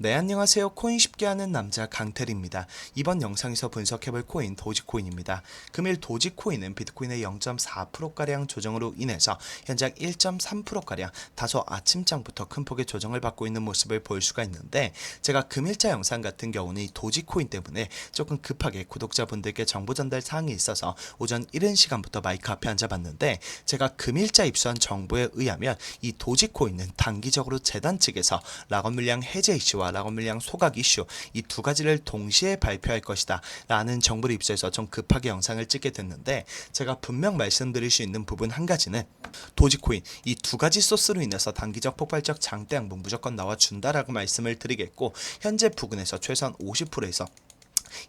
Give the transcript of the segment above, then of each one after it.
네, 안녕하세요. 코인 쉽게 하는 남자 강태리입니다. 이번 영상에서 분석해볼 코인 도지코인입니다. 금일 도지코인은 비트코인의 0.4%가량 조정으로 인해서 현재 1.3%가량 다소 아침장부터 큰 폭의 조정을 받고 있는 모습을 볼 수가 있는데 제가 금일자 영상 같은 경우는 이 도지코인 때문에 조금 급하게 구독자분들께 정보 전달 사항이 있어서 오전 이른 시간부터 마이크 앞에 앉아봤는데 제가 금일자 입수한 정보에 의하면 이 도지코인은 단기적으로 재단 측에서 락업 물량 해제 이슈와 락업 물량 소각 이슈 이 두 가지를 동시에 발표할 것이다 라는 정보를 입수해서 좀 급하게 영상을 찍게 됐는데 제가 분명 말씀드릴 수 있는 부분 한 가지는 도지코인 이 두 가지 소스로 인해서 단기적 폭발적 장대 양봉 무조건 나와준다라고 말씀을 드리겠고 현재 부근에서 최소한 50%에서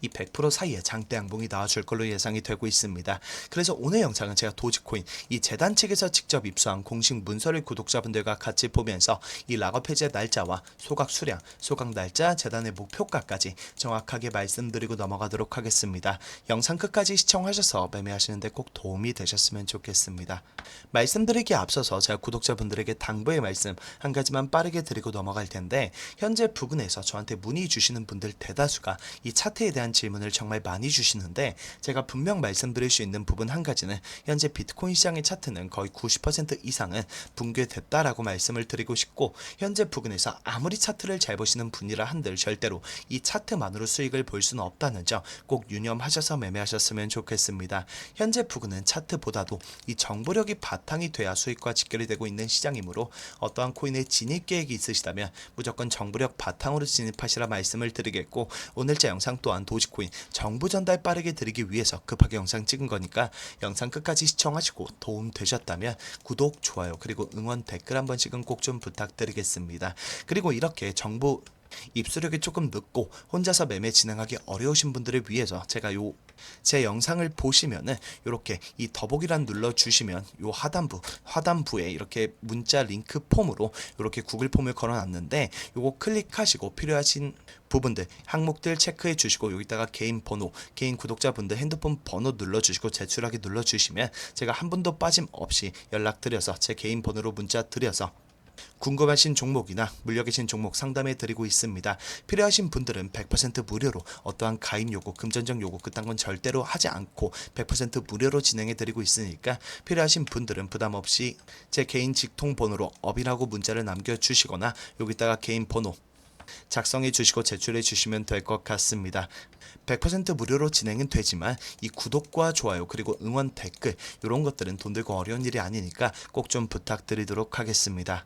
이 100% 사이에 장대 양봉이 나와줄 걸로 예상이 되고 있습니다. 그래서 오늘 영상은 제가 도지코인 이 재단 측에서 직접 입수한 공식 문서를 구독자분들과 같이 보면서 이 락업 해제 날짜와 소각 수량, 소각 날짜, 재단의 목표가까지 정확하게 말씀드리고 넘어가도록 하겠습니다. 영상 끝까지 시청하셔서 매매하시는데 꼭 도움이 되셨으면 좋겠습니다. 말씀드리기에 앞서서 제가 구독자분들에게 당부의 말씀 한 가지만 빠르게 드리고 넘어갈 텐데 현재 부근에서 저한테 문의 주시는 분들 대다수가 이 차트에 대한 질문을 정말 많이 주시는데 제가 분명 말씀드릴 수 있는 부분 한 가지는 현재 비트코인 시장의 차트는 거의 90% 이상은 붕괴됐다라고 말씀을 드리고 싶고 현재 부근에서 아무리 차트를 잘 보시는 분이라 한들 절대로 이 차트만으로 수익을 볼 수는 없다는 점 꼭 유념하셔서 매매하셨으면 좋겠습니다. 현재 부근은 차트보다도 이 정보력이 바탕이 돼야 수익과 직결이 되고 있는 시장이므로 어떠한 코인에 진입 계획이 있으시다면 무조건 정보력 바탕으로 진입하시라 말씀을 드리겠고 오늘자 영상 또한 도지코인 정보 전달 빠르게 드리기 위해서 급하게 영상 찍은 거니까 영상 끝까지 시청하시고 도움 되셨다면 구독, 좋아요 그리고 응원 댓글 한 번씩은 꼭 좀 부탁드리겠습니다. 그리고 이렇게 정보 입수력이 조금 늦고 혼자서 매매 진행하기 어려우신 분들을 위해서 제가 요 제 영상을 보시면은 이렇게 이 더보기란 눌러 주시면 요 하단부 하단부에 이렇게 문자 링크 폼으로 이렇게 구글 폼을 걸어 놨는데 요거 클릭하시고 필요하신 부분들 항목들 체크해 주시고 여기다가 개인 번호 개인 구독자분들 핸드폰 번호 눌러 주시고 제출하기 눌러 주시면 제가 한 분도 빠짐없이 연락 드려서 제 개인 번호로 문자 드려서 궁금하신 종목이나 물려 계신 종목 상담해 드리고 있습니다. 필요하신 분들은 100% 무료로 어떠한 가입 요구, 금전적 요구 그딴 건 절대로 하지 않고 100% 무료로 진행해 드리고 있으니까 필요하신 분들은 부담 없이 제 개인 직통 번호로 업이라고 문자를 남겨 주시거나 여기다가 개인 번호 작성해 주시고 제출해 주시면 될 것 같습니다. 100% 무료로 진행은 되지만 이 구독과 좋아요 그리고 응원 댓글 이런 것들은 돈 들고 어려운 일이 아니니까 꼭 좀 부탁드리도록 하겠습니다.